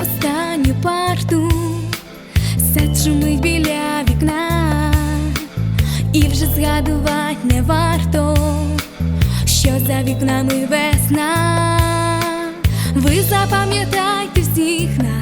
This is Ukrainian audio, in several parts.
останню парту, Сет шумить біля вікна, і вже згадувати не варто, що за вікнами весна, ви запам'ятайте всіх нас.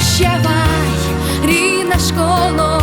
Ще вай, рідна школа.